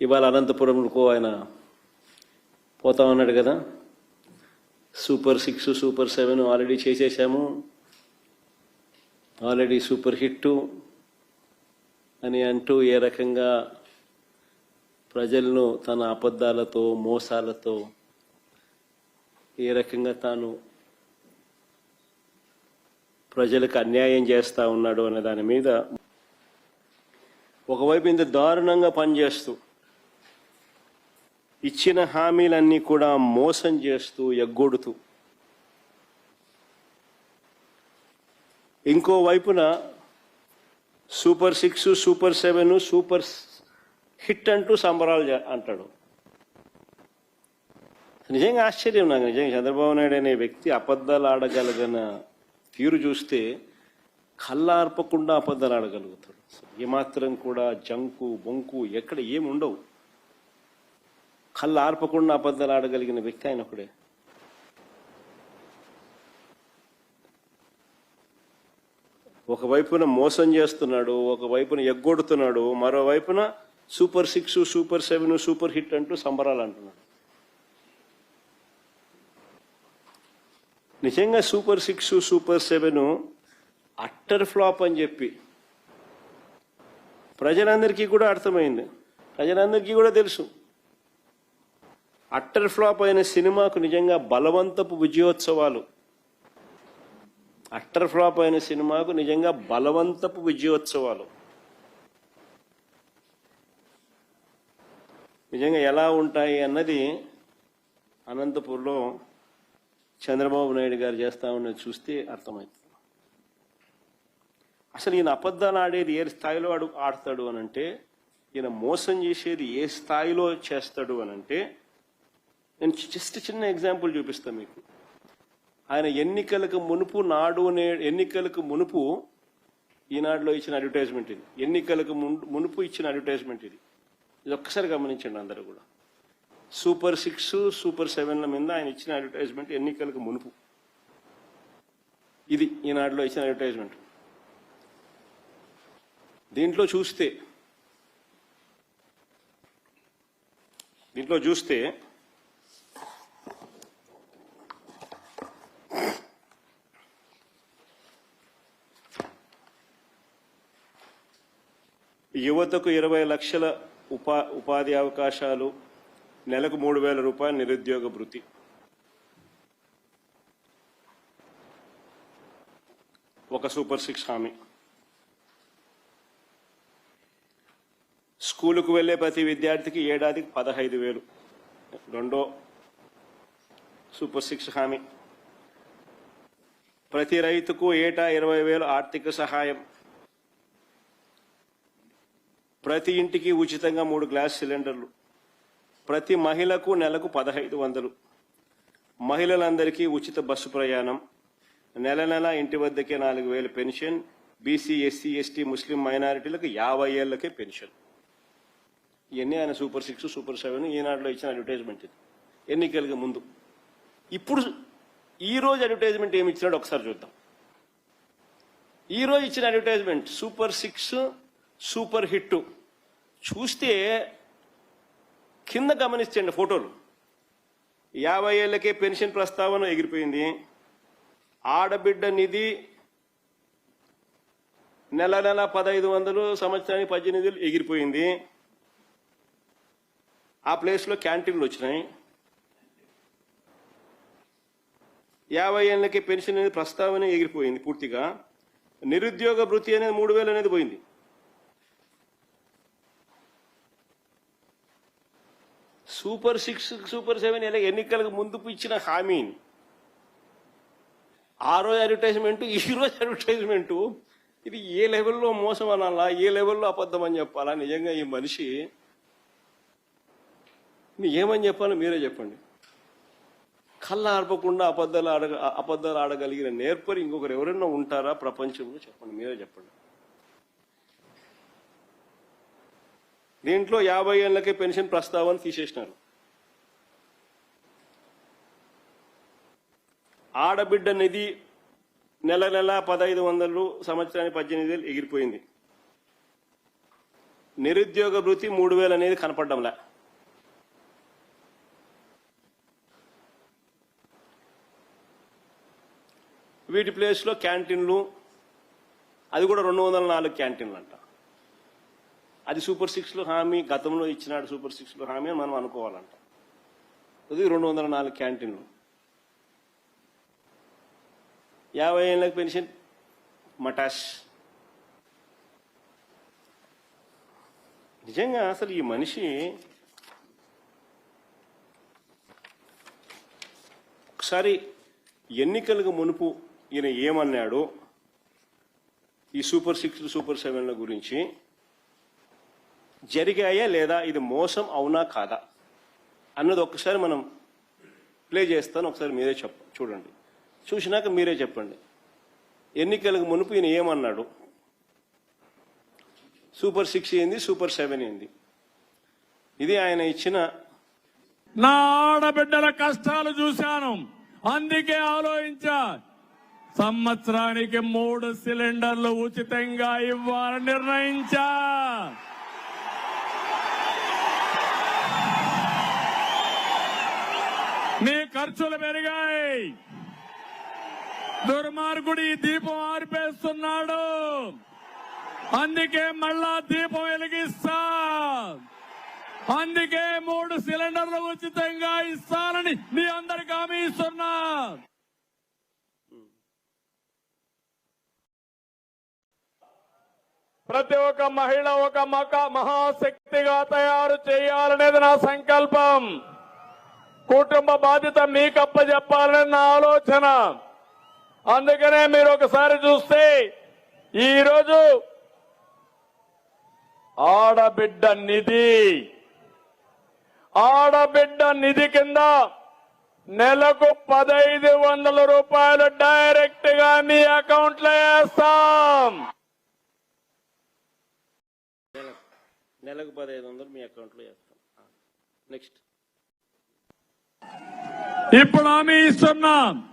ఇవాళ అనంతపురంకో ఆయన పోతా ఉన్నాడు కదా. Super six super seven already చేసేసాము. ఆల్రెడీ సూపర్ హిట్ అని అంటూ ఏ రకంగా ప్రజలను తన అబద్ధాలతో మోసాలతో ఏ రకంగా తాను ప్రజలకు అన్యాయం చేస్తూ ఉన్నాడు అనే దాని మీద ఒకవైపు ఇంత దారుణంగా పనిచేస్తూ ఇచ్చిన హామీలన్నీ కూడా మోసం చేస్తూ ఎగ్గొడుతూ. ఇంకోవైపున super six super seven super hit అంటూ సంబరాలు అంటాడు. నిజంగా ఆశ్చర్యం నాకు. నిజంగా చంద్రబాబు నాయుడు అనే వ్యక్తి అబద్ధాలు ఆడగలిగిన తీరు చూస్తే కళ్ళార్పకుండా అబద్ధాలు ఆడగలుగుతాడు. ఏమాత్రం కూడా జంకు బొంకు ఎక్కడ ఏమి ఉండవు కళ్ళు ఆర్పకుండా అబద్ధాలు ఆడగలిగిన వ్యక్తి ఆయన ఒకడే. ఒకవైపున మోసం చేస్తున్నాడు ఒకవైపున ఎగ్గొడుతున్నాడు మరోవైపున super six super seven super hit అంటూ సంబరాలు అంటున్నాడు. నిజంగా super six super seven utter flop అని చెప్పి ప్రజలందరికీ కూడా అర్థమైంది. ప్రజలందరికీ కూడా తెలుసు. అట్టర్ ఫ్లాప్ అయిన సినిమాకు నిజంగా బలవంతపు విజయోత్సవాలు. అట్టర్ ఫ్లాప్ అయిన సినిమాకు నిజంగా బలవంతపు విజయోత్సవాలు. నిజంగా ఎలా ఉంటాయి అన్నది అనంతపూర్లో చంద్రబాబు నాయుడు గారు చేస్తా ఉన్నది చూస్తే అర్థమవుతుంది అసలు ఈయన అబద్ధాలు ఆడేది ఏ స్థాయిలో ఆడు ఆడతాడు అనంటే ఈయన మోసం చేసేది ఏ స్థాయిలో చేస్తాడు అనంటే నేను జస్ట్ చిన్న ఎగ్జాంపుల్ చూపిస్తాను మీకు. ఆయన ఎన్నికలకు మునుపు నాడు అనే ఎన్నికలకు మునుపు ఈనాడులో ఇచ్చిన అడ్వర్టైజ్మెంట్ ఇది. ఎన్నికలకు మునుపు ఇచ్చిన అడ్వర్టైజ్మెంట్ ఇది. ఇది ఒక్కసారి గమనించండి అందరూ కూడా. సూపర్ సిక్స్ సూపర్ సెవెన్ల మీద ఆయన ఇచ్చిన అడ్వర్టైజ్మెంట్ ఎన్నికలకు మునుపు. ఇది ఈనాడులో ఇచ్చిన అడ్వర్టైజ్మెంట్ దీంట్లో చూస్తే దీంట్లో చూస్తే యువతకు ఇరవై లక్షల ఉపా ఉపాధి అవకాశాలు నెలకు మూడు వేల రూపాయలు నిరుద్యోగ భృతి. ఒక సూపర్ సిక్స్ హామీ. స్కూలుకు వెళ్ళే ప్రతి విద్యార్థికి ఏడాదికి పదహైదు వేలు. రెండో సూపర్ సిక్స్ హామీ. ప్రతి రైతుకు ఏటా ఇరవై వేలు ఆర్థిక సహాయం. ప్రతి ఇంటికి ఉచితంగా మూడు గ్లాస్ సిలిండర్లు. ప్రతి మహిళకు నెలకు పదహైదు వందలు. మహిళలందరికీ ఉచిత బస్సు ప్రయాణం. నెల నెల ఇంటి వద్దకే నాలుగు వేల పెన్షన్. బీసీ ఎస్సీ ఎస్టీ ముస్లిం మైనారిటీలకు యాభై ఏళ్ళకే పెన్షన్. ఇవన్నీ ఆయన సూపర్ సిక్స్ సూపర్ సెవెన్ ఈనాడులో ఇచ్చిన అడ్వర్టైజ్మెంట్ ఇది. ఎన్నికలకు ముందు. ఇప్పుడు ఈ రోజు అడ్వర్టైజ్మెంట్ ఏమి ఇచ్చినాడో ఒకసారి చూద్దాం. ఈ రోజు ఇచ్చిన advertisement super six super hit. చూస్తే కింద గమనించండి ఫోటోలు. యాభై ఏళ్ళకే పెన్షన్ ప్రస్తావన ఎగిరిపోయింది. ఆడబిడ్డ నిధి నెల నెల పదహైదు వందలు సంవత్సరానికి పద్దెనిమిది ఎగిరిపోయింది. ఆ ప్లేస్లో క్యాంటీన్లు వచ్చినాయి. యాభై ఏళ్ళకి పెన్షన్ అనేది ప్రస్తావన ఎగిరిపోయింది పూర్తిగా. నిరుద్యోగ వృత్తి అనేది మూడు వేలు అనేది పోయింది. సూపర్ సిక్స్ సూపర్ సెవెన్ ఇలా ఎన్నికలకు ముందుకు ఇచ్చిన హామీని ఆ రోజు అడ్వర్టైజ్మెంట్ ఈ రోజు అడ్వర్టైజ్మెంట్ ఇది ఏ లెవెల్లో మోసం అనాలా ఏ లెవెల్లో అబద్ధం అని చెప్పాలా? నిజంగా ఈ మనిషి నీ ఏమని చెప్పాలో మీరే చెప్పండి. కళ్ళ ఆర్పకుండా అబద్ధాలు ఆడ అబద్ధాలు ఆడగలిగిన నేర్పరి ఇంకొకరు ఎవరైనా ఉంటారా? ప్రపంచంలో చెప్పండి మీరే చెప్పండి. దీంట్లో యాభై ఏళ్ళకే పెన్షన్ ప్రస్తావన తీసేసినారు. ఆడబిడ్డ నిధి నెల నెల పదహైదు వందలు సంవత్సరానికి పద్దెనిమిది వేలు ఎగిరిపోయింది. నిరుద్యోగ భృతి మూడు వేలు అనేది కనపడడంలా. వీటి ప్లేస్లో క్యాంటీన్లు అది కూడా రెండు వందల నాలుగు క్యాంటీన్లు అంట అది సూపర్ సిక్స్లో హామీ గతంలో ఇచ్చినాడు సూపర్ సిక్స్లో హామీ అని మనం అనుకోవాలంట. అది రెండు వందల నాలుగు క్యాంటీన్లు. యాభై ఏళ్ళకి పెన్షన్? మటాష్. నిజంగా అసలు ఈ మనిషి ఒకసారి ఎన్నికలకు మునుపు ఈయన ఏమన్నాడు ఈ సూపర్ సిక్స్ సూపర్ సెవెన్ల గురించి జరిగాయా లేదా ఇది మోసం అవునా కాదా అన్నది ఒకసారి మనం ప్లే చేస్తాను ఒకసారి మీరే చెప్ప చూడండి. చూసినాక మీరే చెప్పండి. ఎన్నికలకు మునుపు ఈయన ఏమన్నాడు? సూపర్ సిక్స్ ఏంది సూపర్ సెవెన్ ఏంది? ఇది ఆయన ఇచ్చిన నా ఆడబిడ్డల కష్టాలు చూశాను. అందుకే ఆలోచించా సంవత్సరానికి మూడు సిలిండర్లు ఉచితంగా ఇవ్వాలని నిర్ణయించా. మీ ఖర్చులు పెరిగాయి. దుర్మార్గుడు ఈ దీపం ఆర్పేస్తున్నాడు. అందుకే మళ్ళా దీపం వెలిగిస్తా. అందుకే మూడు సిలిండర్లు ఉచితంగా ఇస్తానని మీ అందరికి హామీ ఇస్తున్నా. ప్రతి ఒక్క మహిళ ఒక మక మహాశక్తిగా తయారు చేయాలనేది నా సంకల్పం. కుటుంబ బాధ్యత మీకు అప్పచెప్పాలని నా ఆలోచన. అందుకనే మీరు ఒకసారి చూస్తే ఈరోజు ఆడబిడ్డ నిధి. ఆడబిడ్డ నిధి కింద నెలకు పదైదు వందల రూపాయలు డైరెక్ట్గా మీ అకౌంట్లో వేస్తాం. నెలకు పదహైదు వందలు మీ అకౌంట్లో వేస్తాం. నెక్స్ట్. ఇప్పుడు హామీ ఇస్తున్నాం.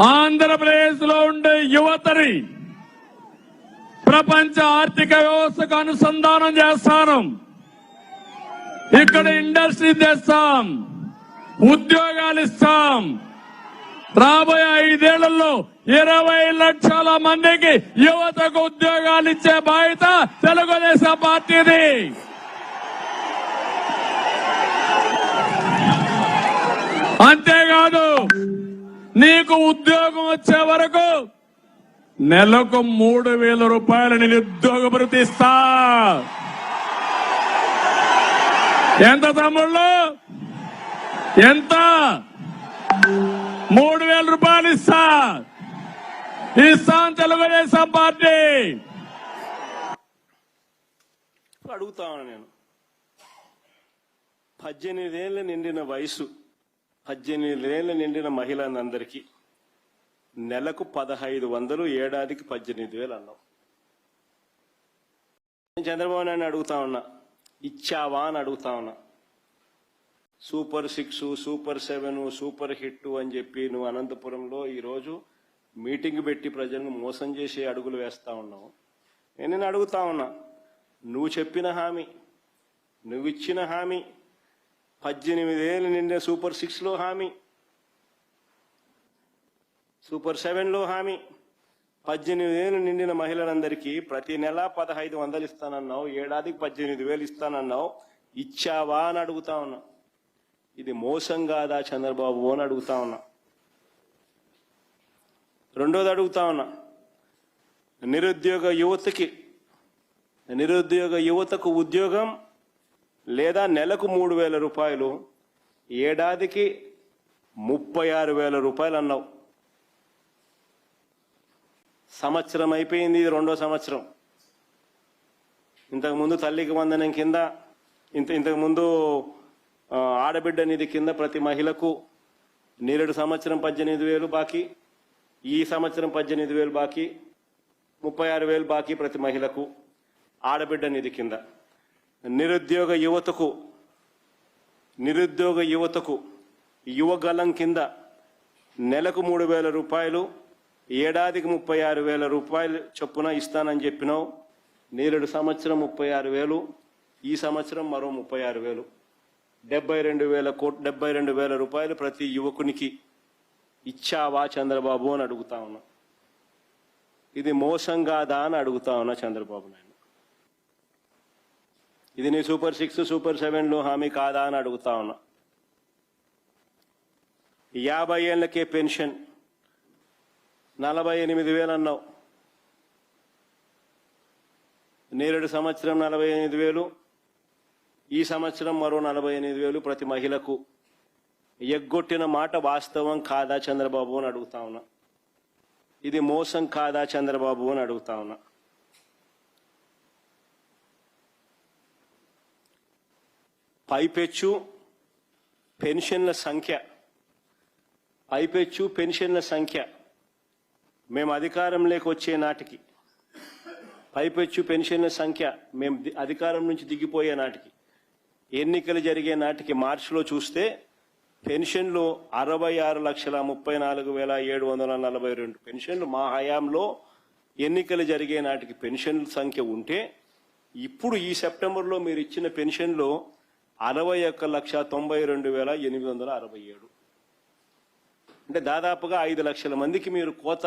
ఆంధ్రప్రదేశ్లో ఉండే యువతని ప్రపంచ ఆర్థిక వ్యవస్థకు అనుసంధానం చేస్తాను. ఇక్కడ ఇండస్ట్రీ తెస్తాం. ఉద్యోగాలు ఇస్తాం. రాబోయే ఐదేళ్ళలో ఇరవై లక్షల మందికి యువతకు ఉద్యోగాలు ఇచ్చే బాధ్యత తెలుగుదేశం పార్టీది. అంతేకాదు నీకు ఉద్యోగం వచ్చే వరకు నెలకు మూడు వేల రూపాయలు నిరుద్యోగ భృతి ఇస్తా ఎంత తమ్ముళ్ళు? ఎంత? మూడు వేల రూపాయలు ఇస్తా. ఇస్తాం తెలుగుదేశం పార్టీ. ఇప్పుడు అడుగుతాను నేను. పద్దెనిమిదేళ్ళ నిండిన వయసు. పద్దెనిమిదేళ్ళ నిండిన మహిళలందరికీ నెలకు పదహైదు వందలు ఏడాదికి పద్దెనిమిది వేలు అన్నావు నేను చంద్రబాబు నాయుడు అడుగుతా ఉన్నా. ఇచ్చావా అని అడుగుతా ఉన్నా. Super six super seven super hit అని చెప్పి నువ్వు అనంతపురంలో ఈరోజు మీటింగ్ పెట్టి ప్రజలను మోసం చేసి అడుగులు వేస్తా ఉన్నావు. నేను అడుగుతా ఉన్నా. నువ్వు చెప్పిన హామీ నువ్వు ఇచ్చిన హామీ పద్దెనిమిదేళ్ళు నిండే సూపర్ సిక్స్లో హామీ. సూపర్ సెవెన్లో హామీ. పద్దెనిమిది నిండిన మహిళలందరికీ ప్రతి నెల పదహైదు వందలు ఇస్తానన్నావు ఏడాదికి పద్దెనిమిది వేలు ఇస్తానన్నావు. ఇచ్చావా అని అడుగుతా ఉన్నా. ఇది మోసం కాదా చంద్రబాబు అని అడుగుతా ఉన్నా. రెండోది అడుగుతా ఉన్నా. నిరుద్యోగ యువతకి నిరుద్యోగ యువతకు ఉద్యోగం లేదా నెలకు మూడు వేల రూపాయలు ఏడాదికి ముప్పై ఆరు వేల రూపాయలు అన్నావు. సంవత్సరం అయిపోయింది ఇది రెండో సంవత్సరం. ఇంతకుముందు తల్లికి వందనం కింద ఇంత ఇంతకు ముందు ఆడబిడ్డ నిధి కింద ప్రతి మహిళకు నేరేడు సంవత్సరం పద్దెనిమిది వేలు బాకీ ఈ సంవత్సరం పద్దెనిమిది వేలు బాకీ ముప్పై ఆరు వేలు బాకీ ప్రతి మహిళకు ఆడబిడ్డ నిధి కింద. నిరుద్యోగ యువతకు నిరుద్యోగ యువతకు యువగలం కింద నెలకు మూడు వేల రూపాయలు ఏడాదికి ముప్పై ఆరు వేల రూపాయలు చొప్పున ఇస్తానని చెప్పినావు. నేరుడు సంవత్సరం ముప్పై ఆరు వేలు ఈ సంవత్సరం మరో ముప్పై ఆరు వేలు. డెబ్బై రెండు వేల కోట్ డెబ్బై రెండు వేల రూపాయలు ప్రతి యువకునికి ఇచ్చావా చంద్రబాబు అని అడుగుతా ఉన్నా. ఇది మోసం కాదా అని అడుగుతా ఉన్నా చంద్రబాబు నాయుడు. ఇది నీ సూపర్ సిక్స్ సూపర్ సెవెన్లో హామీ కాదా అని అడుగుతా ఉన్నా. యాభై ఏళ్ళకే పెన్షన్. నలభై ఎనిమిది వేలు అన్నావు. నేరేడు సంవత్సరం నలభై ఎనిమిది వేలు. ఈ సంవత్సరం మరో నలభై ఎనిమిది వేలు ప్రతి మహిళకు. ఎగ్గొట్టిన మాట వాస్తవం కాదా చంద్రబాబు అని అడుగుతా ఉన్నా. ఇది మోసం కాదా చంద్రబాబు అని అడుగుతా ఉన్నా. పైపెచ్చు పెన్షన్ల సంఖ్య. పైపెచ్చు పెన్షన్ల సంఖ్య. మేము అధికారంలోకి వచ్చే నాటికి. పైపెచ్చు పెన్షన్ల సంఖ్య మేము ది- అధికారం నుంచి దిగిపోయే నాటికి. ఎన్నికలు జరిగే నాటికి మార్చిలో చూస్తే పెన్షన్లు అరవై ఆరు లక్షల ముప్పై నాలుగు వేల ఏడు వందల నలభై రెండు పెన్షన్లు మా హయాంలో ఎన్నికలు జరిగే నాటికి పెన్షన్ల సంఖ్య ఉంటే ఇప్పుడు ఈ సెప్టెంబర్లో మీరు ఇచ్చిన పెన్షన్లు అరవై ఒక్క లక్ష తొంభై రెండు వేల ఎనిమిది వందల అరవై ఏడు. అంటే దాదాపుగా ఐదు లక్షల మందికి మీరు కోత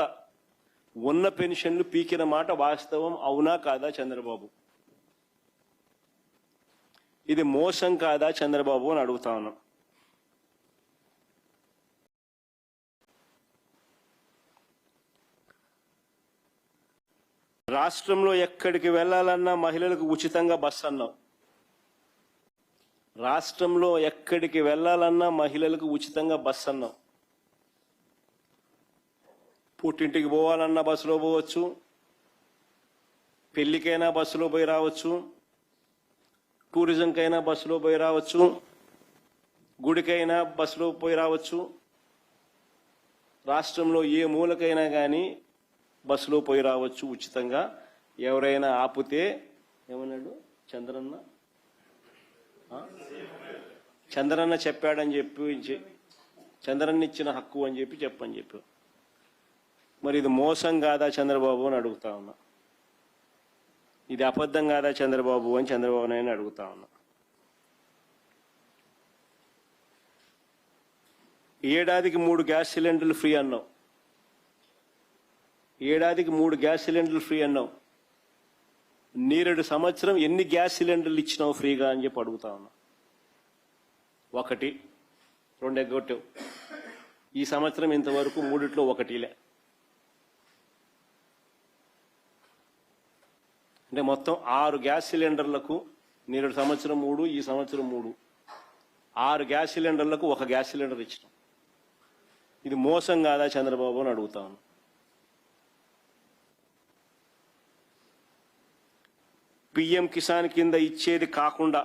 ఉన్న పెన్షన్లు పీకిన మాట వాస్తవం అవునా కాదా చంద్రబాబు? ఇది మోసం కాదా చంద్రబాబు అని అడుగుతా ఉన్నాం. రాష్ట్రంలో ఎక్కడికి వెళ్ళాలన్నా మహిళలకు ఉచితంగా బస్సు అన్నాం. రాష్ట్రంలో ఎక్కడికి వెళ్ళాలన్నా మహిళలకు ఉచితంగా బస్సు అన్నాం. పుట్టింటికి పోవాలన్నా బస్సులో పోవచ్చు. పెళ్ళికైనా బస్సులో పోయి రావచ్చు. టూరిజంకైనా బస్సులో పోయి రావచ్చు. గుడికైనా బస్సులో పోయి రావచ్చు. రాష్ట్రంలో ఏ మూలకైనా కానీ బస్సులో పోయి రావచ్చు ఉచితంగా. ఎవరైనా ఆపితే ఏమన్నాడు చంద్రన్న? చంద్రన్న చెప్పాడని చెప్పి చంద్రన్న ఇచ్చిన హక్కు అని చెప్పి చెప్పని చెప్పి. మరి ఇది మోసం కాదా చంద్రబాబు అని అడుగుతా ఉన్నా. ఇది అబద్ధం కాదా చంద్రబాబు అని చంద్రబాబు నాయుడు అడుగుతా ఉన్నా. ఏడాదికి మూడు గ్యాస్ సిలిండర్లు ఫ్రీ అన్నావు. ఏడాదికి మూడు గ్యాస్ సిలిండర్లు ఫ్రీ అన్నావు. నేరేడు సంవత్సరం ఎన్ని గ్యాస్ సిలిండర్లు ఇచ్చినావు ఫ్రీగా అని చెప్పి అడుగుతా ఉన్నా. ఒకటి రెండు ఎగ్గొట్టావు ఈ సంవత్సరం ఇంతవరకు మూడిట్లో ఒకటిలే. అంటే మొత్తం ఆరు గ్యాస్ సిలిండర్లకు నేరేడు సంవత్సరం మూడు ఈ సంవత్సరం మూడు. ఆరు గ్యాస్ సిలిండర్లకు ఒక గ్యాస్ సిలిండర్ ఇచ్చినాం. ఇది మోసం కాదా చంద్రబాబు అని అడుగుతాను పిఎం కిసాన్ కింద ఇచ్చేది కాకుండా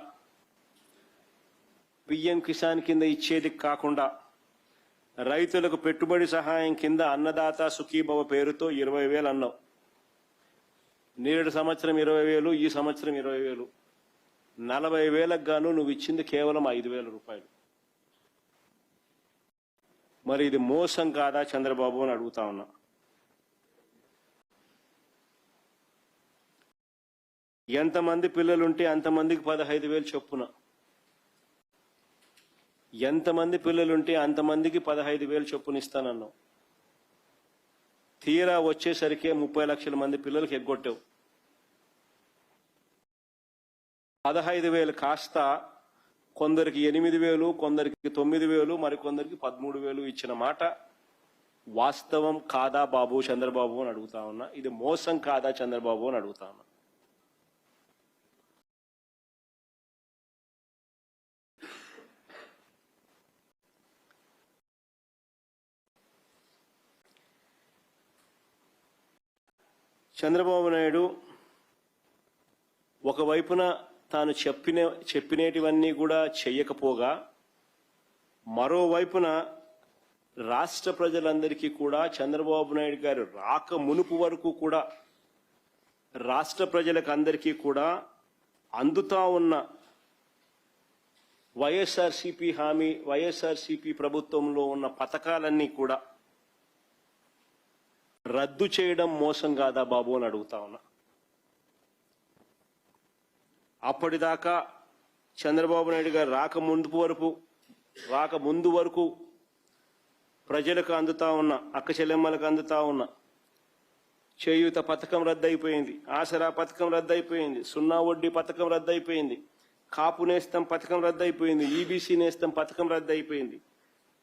పిఎం కిసాన్ కింద ఇచ్చేది కాకుండా రైతులకు పెట్టుబడి సహాయం కింద అన్నదాత సుఖీభవ పేరుతో ఇరవై వేలు అన్నావు నేడు సంవత్సరం ఇరవై వేలు ఈ సంవత్సరం ఇరవై వేలు. నలభై వేలకు గాను నువ్వు ఇచ్చింది కేవలం ఐదు వేల రూపాయలు. మరి ఇది మోసం కాదా చంద్రబాబు అని అడుగుతా ఉన్నా. ఎంతమంది పిల్లలుంటే అంతమందికి పదహైదు వేలు చొప్పున. ఎంతమంది పిల్లలుంటే అంతమందికి పదహైదు వేలు చొప్పున ఇస్తానన్నావు. తీరా వచ్చేసరికి ముప్పై లక్షల మంది పిల్లలకి ఎగ్గొట్టావు. పదహైదు వేలు కాస్త కొందరికి ఎనిమిది వేలు కొందరికి తొమ్మిది వేలు మరి కొందరికి పదమూడు వేలు ఇచ్చిన మాట వాస్తవం కాదా బాబు చంద్రబాబు అని అడుగుతా ఉన్నా. ఇది మోసం కాదా చంద్రబాబు అని అడుగుతా ఉన్నా. చంద్రబాబు నాయుడు ఒకవైపున తాను చెప్పిన చెప్పినేటివన్నీ కూడా చెయ్యకపోగా మరోవైపున రాష్ట్ర ప్రజలందరికీ కూడా చంద్రబాబు నాయుడు గారు రాక మునుపు వరకు కూడా రాష్ట్ర ప్రజలకు అందరికీ కూడా అందుతా ఉన్న వైఎస్ఆర్సీపీ హామీ వైఎస్ఆర్సీపీ ప్రభుత్వంలో ఉన్న పథకాలన్నీ కూడా రద్దు చేయడం మోసం కాదా బాబు అని అడుగుతా ఉన్నా. అప్పటిదాకా చంద్రబాబు నాయుడు గారు రాక ముందు వరకు రాక ముందు వరకు ప్రజలకు అందుతా ఉన్న అక్క చెల్లెమ్మలకు అందుతా ఉన్న చేయూత పథకం రద్దయిపోయింది ఆసరా పథకం రద్దయిపోయింది సున్నా వడ్డీ పథకం రద్దయిపోయింది కాపు నేస్తం పథకం రద్దయిపోయింది ఈబీసీ నేస్తం పథకం రద్దయిపోయింది.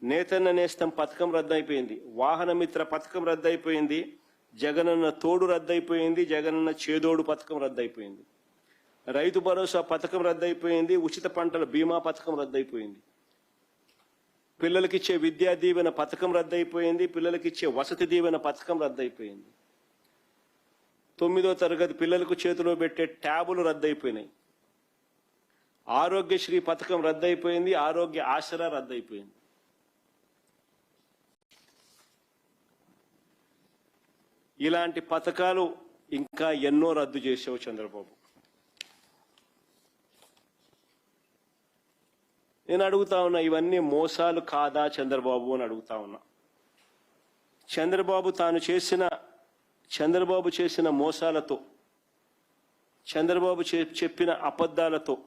నేతన్న నేస్తం పథకం రద్దయిపోయింది. వాహన మిత్ర పథకం రద్దయిపోయింది. జగనన్న తోడు రద్దయిపోయింది. జగనన్న చేదోడు పథకం రద్దయిపోయింది. రైతు భరోసా పథకం రద్దయిపోయింది. ఉచిత పంటల బీమా పథకం రద్దయిపోయింది. పిల్లలకిచ్చే విద్యా దీవెన పథకం రద్దయిపోయింది. పిల్లలకిచ్చే వసతి దీవెన పథకం రద్దయిపోయింది. తొమ్మిదో తరగతి పిల్లలకు చేతిలో పెట్టే ట్యాబులు రద్దయిపోయినాయి. ఆరోగ్యశ్రీ పథకం రద్దయిపోయింది. ఆరోగ్య ఆసరా రద్దయిపోయింది. ఇలాంటి పథకాలు ఇంకా ఎన్నో రద్దు చేసావు చంద్రబాబు. నేను అడుగుతా ఉన్నా ఇవన్నీ మోసాలు కాదా చంద్రబాబు అని అడుగుతా ఉన్నా. చంద్రబాబు తాను చేసిన చంద్రబాబు చేసిన మోసాలతో చంద్రబాబు చే- చెప్పిన అబద్ధాలతో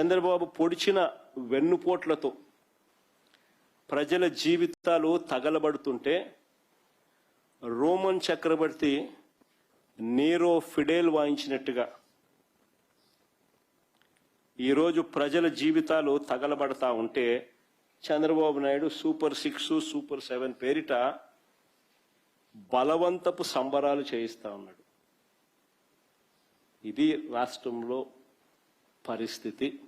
చంద్రబాబు పొడిచిన వెన్నుపోట్లతో ప్రజల జీవితాలు తగలబడుతుంటే రోమన్ చక్రవర్తి నీరో ఫిడేల్ వాయించినట్టుగా ఈరోజు ప్రజల జీవితాలు తగలబడతా ఉంటే Chandrababu Naidu super six super seven పేరిట బలవంతపు సంబరాలు చేయిస్తా ఉన్నాడు. ఇది రాష్ట్రంలో పరిస్థితి.